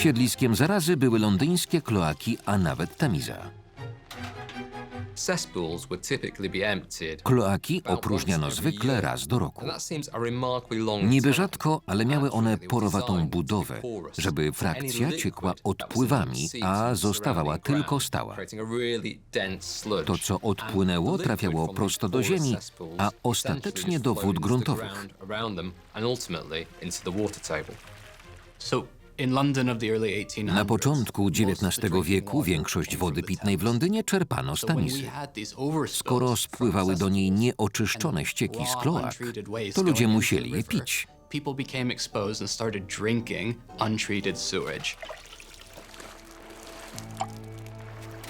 Siedliskiem zarazy były londyńskie kloaki, a nawet Tamiza. Kloaki opróżniano zwykle raz do roku. Niby rzadko, ale miały one porowatą budowę, żeby frakcja ciekła odpływami, a zostawała tylko stała. To, co odpłynęło, trafiało prosto do ziemi, a ostatecznie do wód gruntowych. Ground around them and ultimately into the water table. So, in London of the early 1800s, Na początku XIX wieku większość wody pitnej w. Londynie czerpano z Tamizy. Skoro spływały do niej nieoczyszczone ścieki z kloak, to ludzie musieli je pić.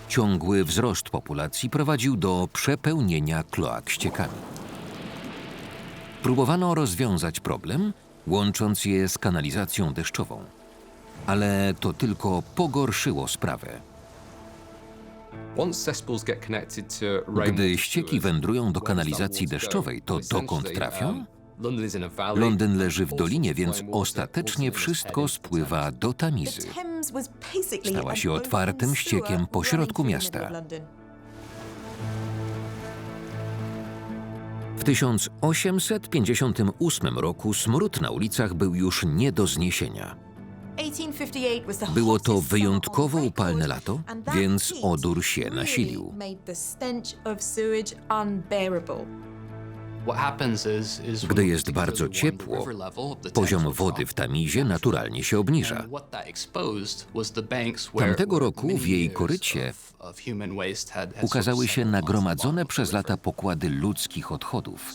Ciągły wzrost populacji prowadził do przepełnienia kloak ściekami. Próbowano rozwiązać problem, łącząc je z kanalizacją deszczową. Ale to tylko pogorszyło sprawę. Gdy ścieki wędrują do kanalizacji deszczowej, to dokąd essentially, trafią? Londyn leży w dolinie, więc ostatecznie wszystko spływa do Tamizy. Stała się otwartym ściekiem pośrodku miasta. W 1858 roku smród na ulicach był już nie do zniesienia. Było to wyjątkowo upalne lato, więc odór się nasilił. Gdy jest bardzo ciepło, Poziom wody w. Tamizie naturalnie się obniża. Tamtego roku w jej korycie Ukazały się nagromadzone przez lata pokłady ludzkich odchodów.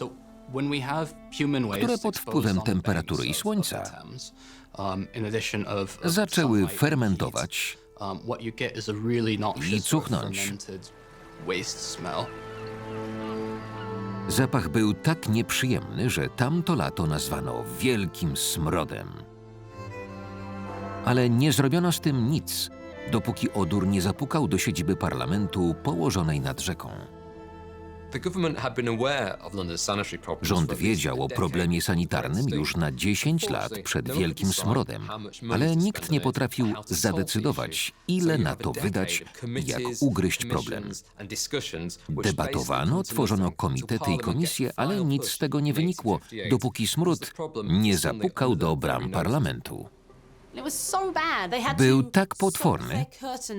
Które pod wpływem temperatury i słońca um, Zaczęły fermentować um, i cuchnąć. Zapach był tak nieprzyjemny, że tamto lato nazwano wielkim smrodem. Ale nie zrobiono z tym nic, dopóki odór nie zapukał do siedziby parlamentu położonej nad rzeką. Rząd wiedział o problemie sanitarnym it już na 10 lat przed wielkim smrodem, ale nikt nie potrafił zadecydować, ile na to wydać, jak ugryźć problem. Debatowano, tworzono komitety i komisje, ale nic z tego nie wynikło, dopóki smród nie zapukał do bram parlamentu. Był tak potworny,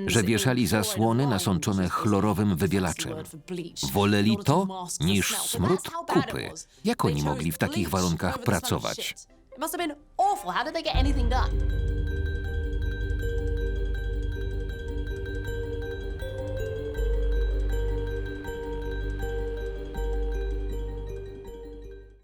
że wieszali zasłony nasączone chlorowym wybielaczem. Woleli to niż smród kupy. Jak oni mogli w takich warunkach pracować? It must have been awful. How did they get anything done?